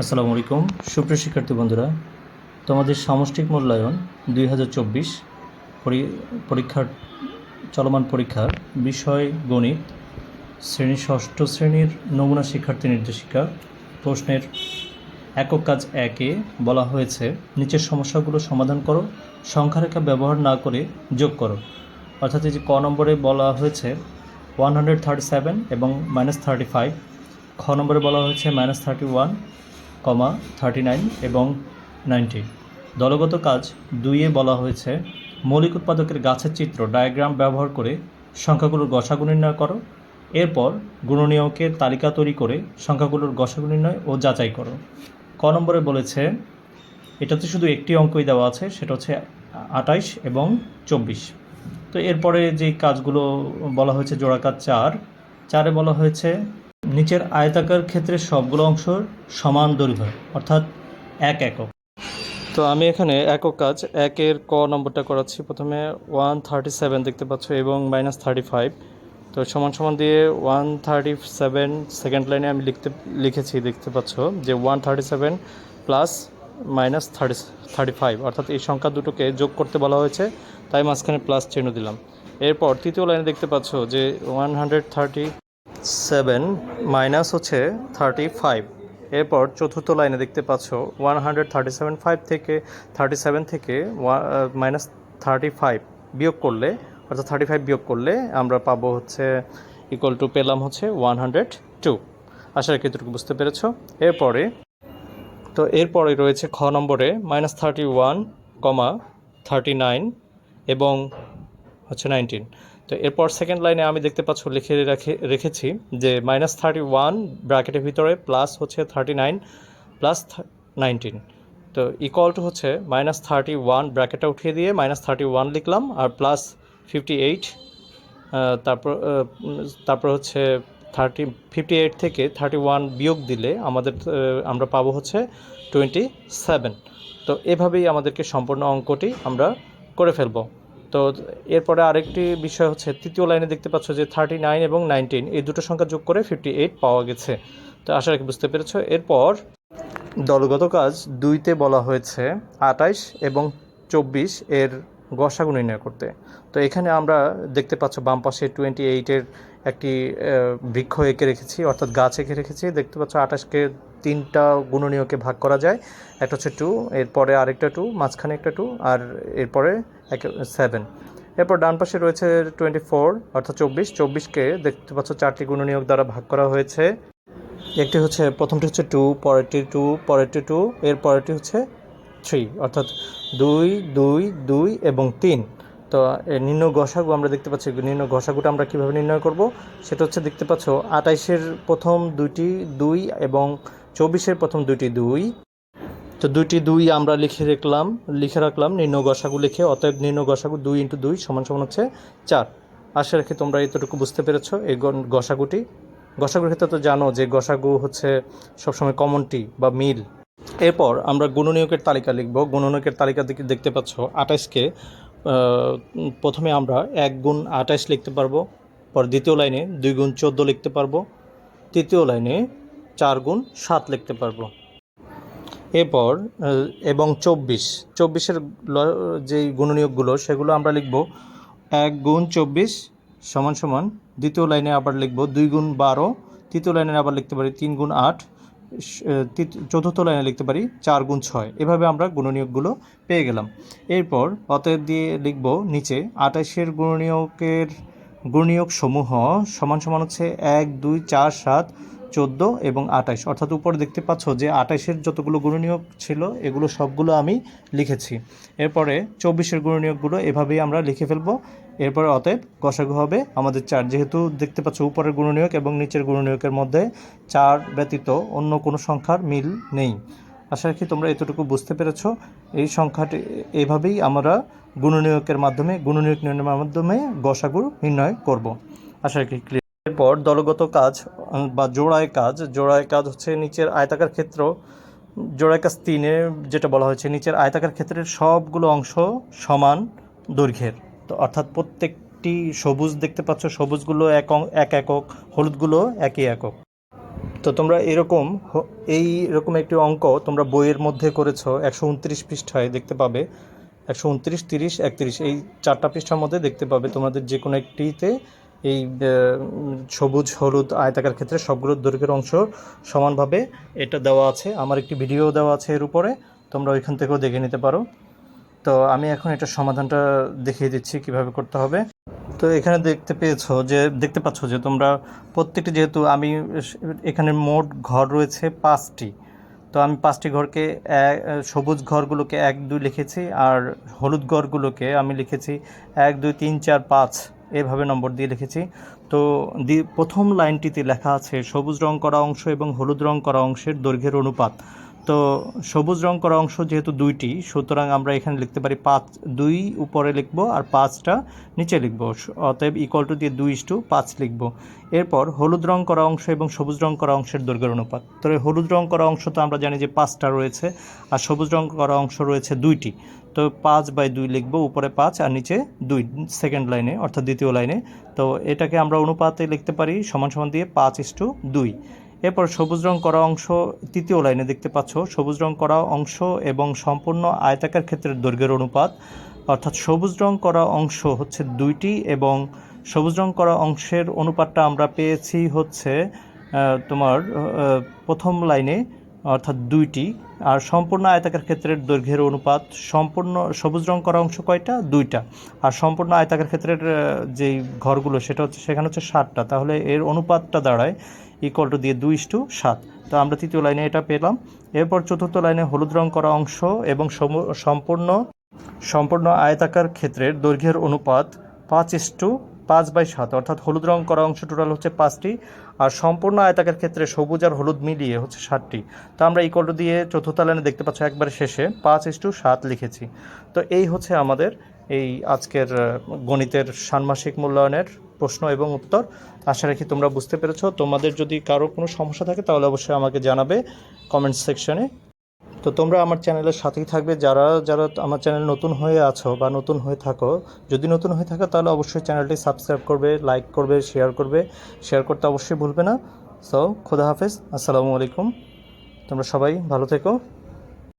আসসালামু আলাইকুম। সুপ্রিয় শিক্ষার্থী বন্ধুরা, তোমাদের সামষ্টিক মূল্যায়ন দুই হাজার চব্বিশ পরীক্ষার, চলমান পরীক্ষার বিষয় গণিত, শ্রেণি, ষষ্ঠ শ্রেণির নমুনা শিক্ষার্থী নির্দেশিকা প্রশ্নের একক কাজ একে বলা হয়েছে। নিচের সমস্যাগুলো সমাধান করো, সংখ্যারেখা ব্যবহার না করে যোগ করো। অর্থাৎ এই যে ক নম্বরে বলা হয়েছে ওয়ান হান্ড্রেড থার্টি সেভেন এবং মাইনাস থার্টি ফাইভ, খ নম্বরে বলা হয়েছে minus thirty one comma, thirty nine এবং নাইনটি। দলগত কাজ দুইয়ে বলা হয়েছে, মৌলিক উৎপাদকের গাছের চিত্র ডায়াগ্রাম ব্যবহার করে সংখ্যাগুলোর গসাগু নির্ণয় করো, এরপর গুণনীয়কের তালিকা তৈরি করে সংখ্যাগুলোর গসাগু নির্ণয় ও যাচাই করো। ক নম্বরে বলেছে, এটাতে শুধু একটি অঙ্কই দেওয়া আছে, সেটা হচ্ছে আটাইশ এবং চব্বিশ। তো এরপরে যে কাজগুলো বলা হয়েছে, জোড়া কাজ চার, চারে বলা হয়েছে নিচের আয়তাকার ক্ষেত্রে সবগুলো অংশ সমান দৈর্ঘ্য, অর্থাৎ এক একক। তো আমি এখানে একক কাজ, একের ক নম্বরটা করাচ্ছি। প্রথমে ওয়ান থার্টি সেভেন দেখতে পাচ্ছ এবং মাইনাস থার্টি ফাইভ তো সমান সমান দিয়ে ওয়ান থার্টি সেভেন সেকেন্ড লাইনে আমি লিখতে, লিখেছি, দেখতে পাচ্ছ যে one thirty seven plus minus thirty thirty five অর্থাৎ এই সংখ্যা দুটোকে যোগ করতে বলা হয়েছে, তাই মাঝখানে প্লাস চিহ্ন দিলাম। এরপর তৃতীয় লাইনে দেখতে পাচ্ছ যে one hundred thirty seven minus হচ্ছে থার্টি ফাইভ এরপর চতুর্থ লাইনে দেখতে পাচ্ছ one hundred thirty seven five থেকে থার্টি সেভেন থেকে ওয়া মাইনাস থার্টি ফাইভ বিয়োগ করলে, অর্থাৎ থার্টি ফাইভ বিয়োগ করলে আমরা পাবো হচ্ছে ইকুয়াল টু পেলাম হচ্ছে ওয়ান হান্ড্রেড টু আশা রাখি এতটুকু বুঝতে পেরেছ। এরপরে, তো এরপরে রয়েছে খ নম্বরে minus thirty one comma thirty nine এবং হচ্ছে নাইনটিন তো এরপর সেকেন্ড লাইনে আমি দেখতে পাচ্ছ, লিখে রেখে, রেখেছি যে মাইনাস থার্টি ওয়ান ব্র্যাকেটের ভিতরে প্লাস হচ্ছে থার্টি নাইন প্লাস নাইনটিন তো ইকুয়াল টু হচ্ছে মাইনাস থার্টি ওয়ান ব্র্যাকেটটা উঠিয়ে দিয়ে মাইনাস থার্টি ওয়ান লিখলাম আর প্লাস ফিফটি এইট তারপর তারপর হচ্ছে থার্টি ফিফটি এইট থেকে থার্টি ওয়ান বিয়োগ দিলে আমাদের আমরা পাবো হচ্ছে টোয়েন্টি সেভেন তো এভাবেই আমাদেরকে সম্পূর্ণ অঙ্কটি আমরা করে ফেলব। তো এরপরে আরেকটি বিষয় হচ্ছে, তৃতীয় লাইনে দেখতে পাচ্ছ যে থার্টি নাইন এবং নাইনটিন এই দুটো সংখ্যা যোগ করে ফিফটি এইট পাওয়া গেছে। তো আশা রাখি বুঝতে পেরেছ। এরপর দলগত কাজ দুইতে বলা হয়েছে আটাইশ এবং চব্বিশ এর গসাগু নির্ণয় করতে। তো এখানে আমরা দেখতে পাচ্ছ বাম পাশে টোয়েন্টি এইটের একটি বৃক্ষ এঁকে রেখেছি, অর্থাৎ গাছ এঁকে রেখেছি। দেখতে পাচ্ছ আটাশকে তিনটা গুণনীয়কে ভাগ করা যায়। একটা হচ্ছে টু এরপরে আরেকটা টু মাঝখানে একটা টু আর এরপরে সেভেন এরপর ডান পাশে রয়েছে টোয়েন্টি ফোর অর্থাৎ চব্বিশ। চব্বিশকে দেখতে পাচ্ছ চারটি গুণনীয়ক দ্বারা ভাগ করা হয়েছে। একটি হচ্ছে, প্রথমটি হচ্ছে টু পরেরটি টু পরেরটি টু এর পরেরটি হচ্ছে থ্রি অর্থাৎ দুই দুই দুই এবং তিন। তো নিম্ন গসাগু আমরা দেখতে পাচ্ছি, নিম্ন গসাগুটা আমরা কীভাবে নির্ণয় করব? সেটা হচ্ছে দেখতে পাচ্ছ, আটাইশের প্রথম দুইটি দুই এবং চব্বিশের প্রথম দুইটি দুই তো দুইটি দুই আমরা লিখে রাখলাম লিখে রাখলাম, নিম্ন গসাগু লিখে, অতএব নিম্ন গসাগু দুই ইন্টু দুই সমান সমান হচ্ছে চার। আশা রাখি তোমরা এতটুকু বুঝতে পেরেছ এই গসাগুটি। গসাগুর ক্ষেত্রে তো জানো যে গসাগু হচ্ছে সবসময় কমনটি বা মিল। এরপর আমরা গুণনীয়কের তালিকা লিখব। গুণনীয়কের তালিকা দেখতে পাচ্ছ আঠাশকে প্রথমে আমরা এক গুণ আঠাশ লিখতে পারব, পর দ্বিতীয় লাইনে দুই গুণ চোদ্দ লিখতে পারব, তৃতীয় লাইনে চার গুণ সাত লিখতে পারব। এরপর এবং চব্বিশ। চব্বিশের যেই গুণনীয়কগুলো, সেগুলো আমরা লিখব এক গুণ চব্বিশ সমান সমান, দ্বিতীয় লাইনে আবার লিখব দুই গুণ বারো, তৃতীয় লাইনে আবার লিখতে পারি তিন গুণ আট চতুর্থ লাইনে লিখতে পারি চার গুণ ছয়। এভাবে আমরা গুণনীয়কগুলো পেয়ে গেলাম। এরপর, অতএব দিয়ে লিখব নিচে, আঠাশের গুণনীয়কের গুণনীয়ক সমূহ সমান সমান হচ্ছে এক, দুই, চার, সাত চোদ্দ এবং আঠাশ অর্থাৎ উপরে দেখতে পাচ্ছ যে আঠাশের যতগুলো গুণনীয়ক ছিল, এগুলো সবগুলো আমি লিখেছি। এরপরে চব্বিশের গুণনীয়কগুলো এভাবেই আমরা লিখে ফেলব। এরপরে অতএব গসাগু হবে আমাদের চার। যেহেতু দেখতে পাচ্ছ উপরের গুণনীয়ক এবং নিচের গুণনীয়কের মধ্যে চার ব্যতীত অন্য কোনো সংখ্যার মিল নেই। আশা রাখি তোমরা এতটুকু বুঝতে পেরেছ। এই সংখ্যাটি এইভাবেই আমরা গুণনীয়কের মাধ্যমে, গুণনীয়ক নির্ণয়ের মাধ্যমে গসাগু নির্ণয় করব। আশা রাখি। এরপর দলগত কাজ বা জোড়ায় কাজ জোড়ায় কাজ হচ্ছে নিচের আয়তাকার ক্ষেত্র, জোড়ায় কাজ তিনে যেটা বলা হয়েছে, নিচের আয়তাকার ক্ষেত্রের সবগুলো অংশ সমান দৈর্ঘ্যের। তো অর্থাৎ প্রত্যেকটি সবুজ দেখতে পাচ্ছ, সবুজগুলো এক এক একক, হলুদগুলো একই একক। তো তোমরা এরকম এই এরকম একটি অঙ্ক তোমরা বইয়ের মধ্যে করেছ, একশো উনত্রিশ পৃষ্ঠায় দেখতে পাবে। একশো উনত্রিশ, তিরিশ, একত্রিশ, এই চারটা পৃষ্ঠার মধ্যে দেখতে পাবে তোমাদের যে কোনো একটিতে এই সবুজ, হলুদ আয়তাকার ক্ষেত্রে সবগুলো দৈর্ঘ্যের অংশ সমানভাবে এটা দেওয়া আছে। আমার একটি ভিডিও দেওয়া আছে এর উপরে। তোমরা ওইখান থেকেও দেখে নিতে পারো। তো আমি এখন এটা সমাধানটা দেখিয়ে দিচ্ছি কীভাবে করতে হবে। তো এখানে দেখতে পেয়েছ যে, দেখতে পাচ্ছ যে তোমরা প্রত্যেকটি যেহেতু আমি এখানে মোট ঘর রয়েছে পাঁচটি। তো আমি পাঁচটি ঘরকে সবুজ ঘরগুলোকে এক, দুই লিখেছি আর হলুদ ঘরগুলোকে আমি লিখেছি এক, দুই, তিন, চার, পাঁচ। এভাবে নম্বর দিয়ে লিখেছি তো দি, প্রথম লাইনটিতে লেখা আছে, সবুজ রং করা অংশ এবং হলুদ রং করা অংশের দৈর্ঘ্যের অনুপাত। তো সবুজ রং করা অংশ যেহেতু দুইটি, সুতরাং আমরা এখানে লিখতে পারি পাঁচ, দুই উপরে লিখব আর পাঁচটা নিচে লিখব। অতএব ইকুয়াল টু দিয়ে দুই টু পাঁচ লিখব। এরপর হলুদ রং করা অংশ এবং সবুজ রং করা অংশের দৈর্ঘ্যের অনুপাত। তো হলুদ রং করা অংশ তো আমরা জানি যে পাঁচটা রয়েছে, আর সবুজ রং করা অংশ রয়েছে দুইটি। তো পাঁচ বাই দুই লিখব, উপরে পাঁচ আর নিচে দুই সেকেন্ড লাইনে অর্থাৎ দ্বিতীয় লাইনে তো এটাকে আমরা অনুপাতে লিখতে পারি, সমান সমান দিয়ে পাঁচ ইস্টু দুই। এরপর সবুজ রং করা অংশ, তৃতীয় লাইনে দেখতে পাচ্ছ, সবুজ রং করা অংশ এবং সম্পূর্ণ আয়তাকার ক্ষেত্রের দৈর্ঘ্যের অনুপাত। অর্থাৎ সবুজ রং করা অংশ হচ্ছে দুইটি এবং সবুজ রং করা অংশের অনুপাতটা আমরা পেয়েছি হচ্ছে তোমার প্রথম লাইনে অর্থাৎ দুইটি। আর সম্পূর্ণ আয়তাকার ক্ষেত্রের দৈর্ঘ্যের অনুপাত সম্পূর্ণ সবুজ রং করা অংশ কয়টা? দুইটা। আর সম্পূর্ণ আয়তাকার ক্ষেত্রের যেই ঘরগুলো, সেটা হচ্ছে, সেখানে হচ্ছে ষাটটা তাহলে এর অনুপাতটা দাঁড়ায় ইকুয়াল টু দিয়ে দুই টু সাত। তো আমরা তৃতীয় লাইনে এটা পেলাম। এরপর চতুর্থ লাইনে হলুদ রং করা অংশ এবং সম- সম্পূর্ণ সম্পূর্ণ আয়তাকার ক্ষেত্রের দৈর্ঘ্যের অনুপাত পাঁচ ইস্টু পাঁচ বাই সাত, অর্থাৎ হলুদ রং করা অংশ টোটাল হচ্ছে পাঁচটি, আর সম্পূর্ণ আয়তাকার ক্ষেত্রে সবুজ আর হলুদ মিলিয়ে হচ্ছে ষাটটি তো আমরা ইকুয়াল টু দিয়ে চতুর্থ লাইনে দেখতে পাচ্ছ একবার শেষে, পাঁচ ইস্টু সাত লিখেছি। তো এই হচ্ছে আমাদের এই আজকের গণিতের ষান্মাসিক মূল্যায়নের প্রশ্ন এবং উত্তর। আশা রাখি তোমরা বুঝতে পেরেছ। তোমাদের যদি কারও কোনো সমস্যা থাকে তাহলে অবশ্যই আমাকে জানাবে কমেন্ট সেকশনে। তো তোমরা আমার চ্যানেলের সাথেই থাকবে। যারা যারা আমার চ্যানেল নতুন হয়ে আছো বা নতুন হয়ে থাকো, যদি নতুন হয়ে থাকো তাহলে অবশ্যই চ্যানেলটি সাবস্ক্রাইব করবে, লাইক করবে, শেয়ার করবে। শেয়ার করতে অবশ্যই ভুলবে না। সো খোদা হাফেজ। আসসালামু আলাইকুম। তোমরা সবাই ভালো থেকো।